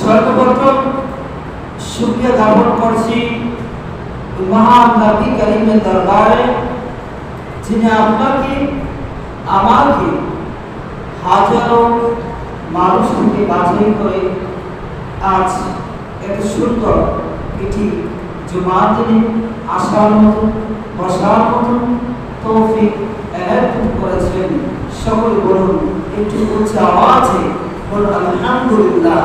সর্বপ্রথম শুক্রিয়া জ্ঞাপন করছি মহান নবী দরবারে, যিনি আপনাকে, আমাকে হাজারো মানুষ থেকে বাছাই করে আজ এত সুন্দর এটি জমা দিনে আসার মতো, বসার মতো তৌফিক এলান করেছেন। সকল বলুন, একটু উচ্চ আওয়াজে বলুন, আলহামদুলিল্লাহ।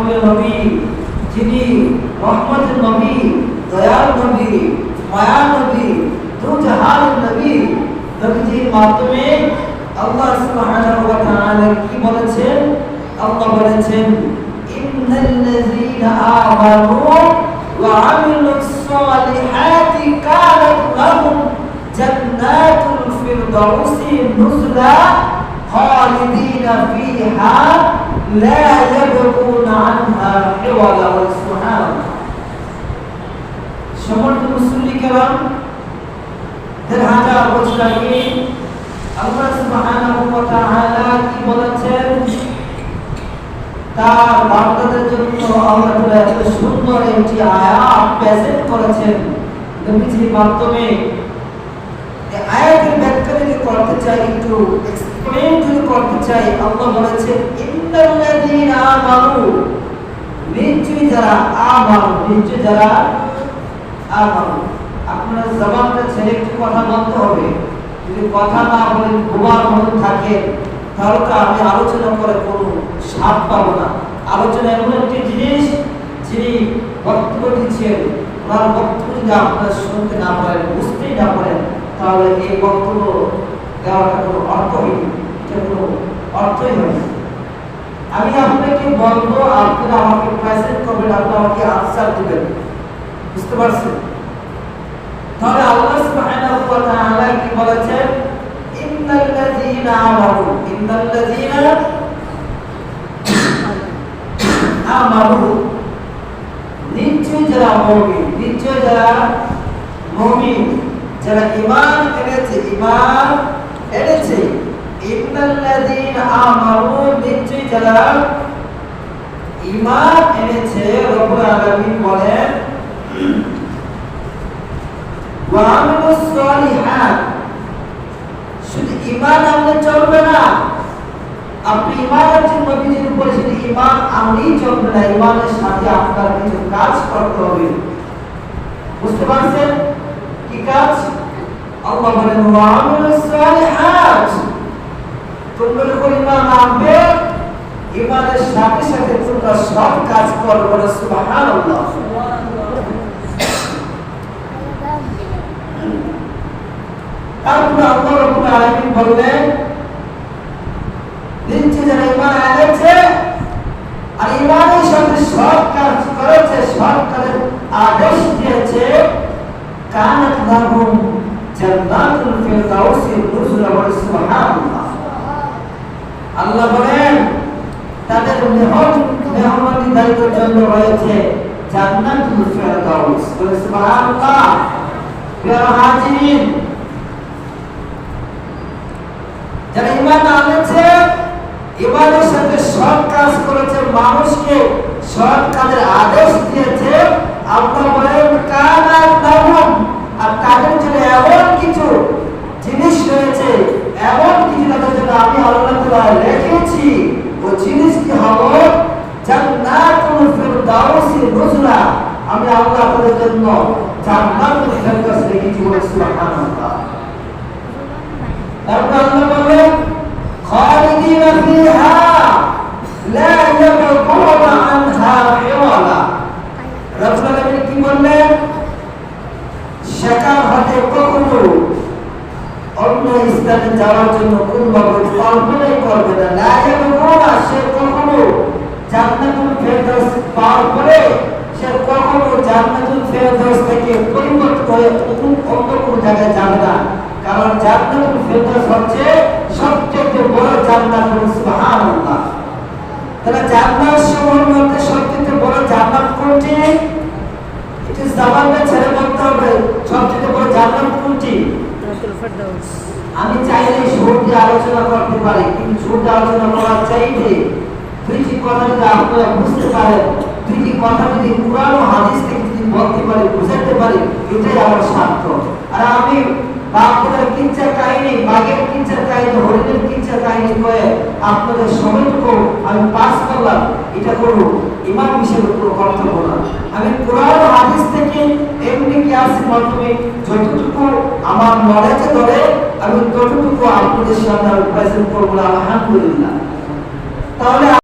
প্রিয় নবী যিনি রহমতের নবী দয়াল নবী মায়া নবী দু জাহানের নবী নবীজির মাধ্যমে আল্লাহ সুবহানাহু ওয়া তাআলা কি বলেছেন আল্লাহ বলেছেন ইন্নাল্লাযীনা আমানু ওয়া আমিলুস সালিহাতি কানাত লাহুম জান্নাতুল ফিরদাউসি নুজলা خالدين فيها لا يبغون দেড় হাজার বছর আগে আল্লাহ সুবহানাহু ওয়া তাআলা কি বলেছেন? তার বান্দাদের জন্য আল্লাহ তাআলা এত সুন্দর একটি আয়াত প্রেজেন্ট করেছেন। নবীজির মাধ্যমে। এই আয়াতের ব্যাখ্যা যদি করতে চাই, একটু এক্সপ্লেন যদি করতে চাই, আল্লাহ বলেছেন, ইন্নাল্লাযীনা আমানু। নিশ্চয়ই যারা আমানু, নিশ্চয়ই যারা আমানু। আপনার জবানটা ছেড়ে একটু কথা বলতে হবে। যদি কথা না বলেন ঘুমার মতো থাকে, তাহলে তো আমি আলোচনা করে কোনো স্বাদ পাবো না। আলোচনা এমন একটি জিনিস যিনি বক্তব্য দিচ্ছেন, ওনার বক্তব্য যদি আপনারা শুনতে না পারেন, বুঝতেই না পারেন, তাহলে এই বক্তব্য দেওয়াটা কোনো অর্থহীন, এটা কোনো অর্থই হয় আমি আপনাকে বলব, আপনারা আমাকে প্রেজেন্ট করবেন আপনারা আমাকে আনসার দিবেন। বুঝতে পারছেন? তাহলে আল্লাহ সুবহানাহু ওয়া তাআলা কি বলেছেন? ইন্নাল্লাযীনা আমানু ইন্নাল্লাযীনা আমানু নিশ্চয় যারা মুমিন নিশ্চয় যারা মুমিন, যারা ঈমান এনেছে ঈমান এনেছে, ইন্নাল্লাযীনা আমানু নিশ্চয় যারা ঈমান এনেছে। রব্বুল আলামিন বলেন শুধু ঈমান আনলে চলবে না। আপনি ঈমান আনছেন নবীজির উপরে, শুধু ঈমান আনলেই চলবে না। ঈমানের সাথে আপনার কিছু কাজ করতে হবে। বুঝতে পারছেন? কি কাজ? আল্লাহ বলেন তোমরা যখন ঈমান আনবে, ঈমানের সাথে সাথে তোমরা সব কাজ করবে সুবহানাল্লাহ। তারপরে আল্লাহ রাব্বুল আলামিন বললেন নিশ্চয় যারা ঈমান এনেছে আর ঈমানের সাথে সৎ কাজ করেছে সৎ কাজের আদেশ দিয়েছে, কানাত লাহুম জান্নাতুল ফিরদাউসি নুজুলা ওয়া সুবহানাল্লাহ। আল্লাহ বলেন, তাদের মেহমান মেহমানি দায়িত্বের জন্য রয়েছে জান্নাতুল ফিরদাউস। সুবহানাল্লাহ। প্রিয় হাজিরিন যারা ইমান আনেছে ইমানের সাথে সৎ কাজ করেছে মানুষকে সৎ কাজের আদেশ দিয়েছে। আল্লাহ বলেন কানা তাহুম আর তাদের জন্য এমন কিছু জিনিস রয়েছে এমন কিছু তাদের জন্য আমি আল্লাহ রেখেছি। ও জিনিস কি হলো? জান্নাতুল ফিরদাউসি নুজলা। আমি আল্লাহ তাদের জন্য জান্নাতুল ফিরদাউস রেখেছি বলে সুবহানাল্লাহ। তারপর আল্লাহ বলেন খালিদিন ফিহা লা ইয়াবগুন আনহা হিওয়ালা রব্বুল আলামিন কি বললেন সেখান হতে কখনো অন্য যাওয়ার জন্য কোনভাবে কল্পনাই করবে না। লা ইয়াবগুন, সে কখনো জান্নাতুল ফেরদাউস পাওয়ার পরে সে কখনো জান্নাতুল ফেরদৌস থেকে পরিবর্তন হয়ে অন্য কোনো জায়গায় যাবে না। কারণ জান্নাতুল ফেরদৌস হচ্ছে সবচেয়ে বড় জান্নাত সুবহানাল্লাহ। তাহলে জান্নাত সমূহের মধ্যে সবচেয়ে বড় জান্নাত কোনটি? এটি জামানটা ছেড়ে বলতে হবে। সবচেয়ে বড় জান্নাত কোনটি? ফেরদাউস। আমি চাইলে সুর দিয়ে আলোচনা করতে পারি, কিন্তু সুর দিয়ে আলোচনা করার চাইতে দুইটি কথা যদি আপনারা বুঝতে পারেন, দুইটি কথা যদি ও হাদিস থেকে যদি বলতে পারি, বুঝাতে পারি, এটাই আমার স্বার্থ। আর আমি বাপদের কিচ্ছা কাহিনী বাঘের কিচ্ছা কাহিনী, হরিণের কিচ্ছা কাহিনী কয়ে আপনাদের সময়টুকু আমি পাস করলাম। এটা কোনো ইমান হিসেবে কোনো কর্তব্য না। আমি কোরআন হাদিস থেকে এমনি ক্লাসের মাধ্যমে? যতটুকু আমার নলেজে ধরে, আমি ততটুকু আপনাদের সামনে প্রেজেন্ট করব আলহামদুলিল্লাহ। তাহলে